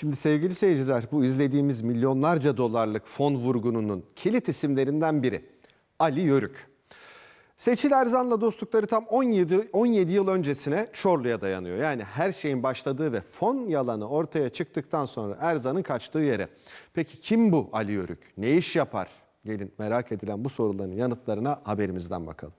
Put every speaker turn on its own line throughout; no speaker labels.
Şimdi sevgili seyirciler bu izlediğimiz milyonlarca dolarlık fon vurgununun kilit isimlerinden biri Ali Yörük. Seçil Erzan'la dostlukları tam 17, 17 yıl öncesine Çorlu'ya dayanıyor. Yani her şeyin başladığı ve fon yalanı ortaya çıktıktan sonra Erzan'ın kaçtığı yere. Peki kim bu Ali Yörük? Ne iş yapar? Gelin merak edilen bu soruların yanıtlarına haberimizden bakalım.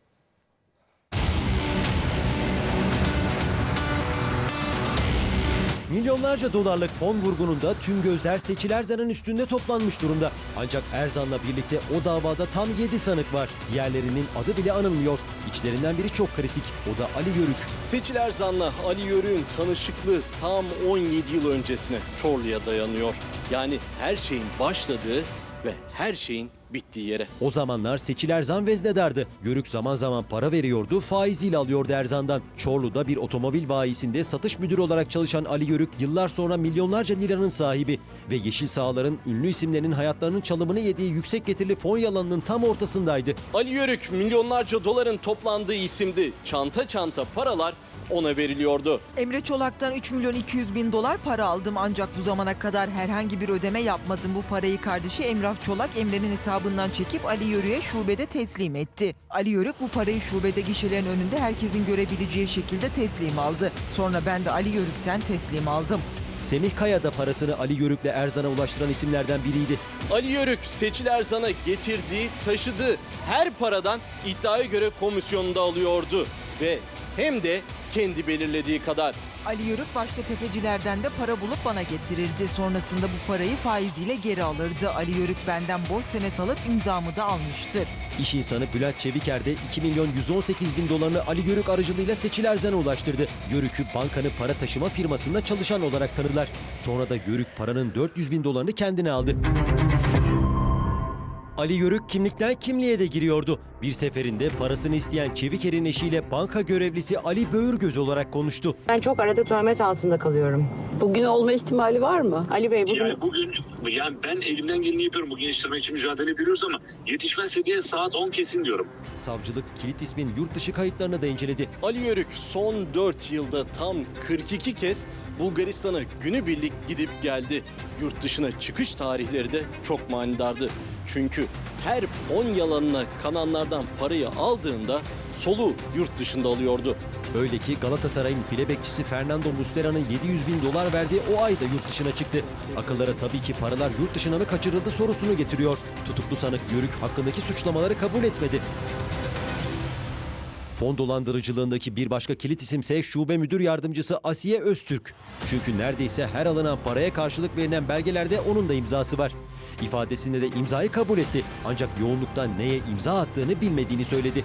Milyonlarca dolarlık fon vurgununda tüm gözler Seçil Erzan'ın üstünde toplanmış durumda. Ancak Erzan'la birlikte o davada tam 7 sanık var. Diğerlerinin adı bile anılmıyor. İçlerinden biri çok kritik. O da Ali Yörük.
Seçil Erzan'la Ali Yörük'ün tanışıklığı tam 17 yıl öncesine Çorlu'ya dayanıyor. Yani her şeyin başladığı ve her şeyin bittiği yere.
O zamanlar Seçil Erzan veznedardı. Yörük zaman zaman para veriyordu, faiziyle alıyordu Erzan'dan. Çorlu'da bir otomobil bayisinde satış müdürü olarak çalışan Ali Yörük yıllar sonra milyonlarca liranın sahibi ve yeşil sahaların ünlü isimlerinin hayatlarının çalımını yediği yüksek getirili fon yalanının tam ortasındaydı.
Ali Yörük milyonlarca doların toplandığı isimdi. Çanta çanta paralar ona veriliyordu.
Emre Çolak'tan 3 milyon 200 bin dolar para aldım ancak bu zamana kadar herhangi bir ödeme yapmadım. Bu parayı kardeşi Emrah Çolak Emre'nin hesabından çekip Ali Yörük'e şubede teslim etti. Ali Yörük bu parayı şubede gişelerin önünde herkesin görebileceği şekilde teslim aldı. Sonra ben de Ali Yörük'ten teslim aldım.
Semih Kaya da parasını Ali Yörük'le Erzan'a ulaştıran isimlerden biriydi.
Ali Yörük Seçil Erzan'a getirdiği, taşıdığı her paradan iddiaya göre komisyonunda alıyordu. Ve hem de kendi belirlediği kadar.
Ali Yörük başta tefecilerden de para bulup bana getirirdi. Sonrasında bu parayı faiziyle geri alırdı. Ali Yörük benden borç senet alıp imzamı da almıştır.
İş insanı Bülent Çeviker de 2 milyon 118 bin dolarını Ali Yörük aracılığıyla Seçil Erzan'a ulaştırdı. Yörük'ü bankanın para taşıma firmasında çalışan olarak tanıdılar. Sonra da Yörük paranın 400 bin dolarını kendine aldı. Ali Yörük kimlikten kimliğe de giriyordu. Bir seferinde parasını isteyen Çeviker'in eşiyle banka görevlisi Ali Böğürgöz olarak konuştu.
Ben çok arada töhmet altında kalıyorum.
Bugün olma ihtimali var mı?
Ali Bey bugün
Yani bugün yani ben elimden geleni yapıyorum. Bu gençleştirmek için mücadele ediyoruz ama yetişmezse diye saat 10 kesin diyorum.
Savcılık kilit ismin yurt dışı kayıtlarını da inceledi.
Ali Yörük son 4 yılda tam 42 kez Bulgaristan'a günübirlik gidip geldi. Yurt dışına çıkış tarihleri de çok manidardı. Çünkü her fon yalanına kananlardan parayı aldığında soluğu yurt dışında alıyordu.
Öyle ki Galatasaray'ın file bekçisi Fernando Muslera'nın 700 bin dolar verdiği o ayda yurt dışına çıktı. Akıllara tabii ki paralar yurt dışına mı kaçırıldı sorusunu getiriyor. Tutuklu sanık Yörük hakkındaki suçlamaları kabul etmedi. Fon dolandırıcılığındaki bir başka kilit isimse şube müdür yardımcısı Asiye Öztürk. Çünkü neredeyse her alınan paraya karşılık verilen belgelerde onun da imzası var. İfadesinde de imzayı kabul etti. Ancak yoğunluktan neye imza attığını bilmediğini söyledi.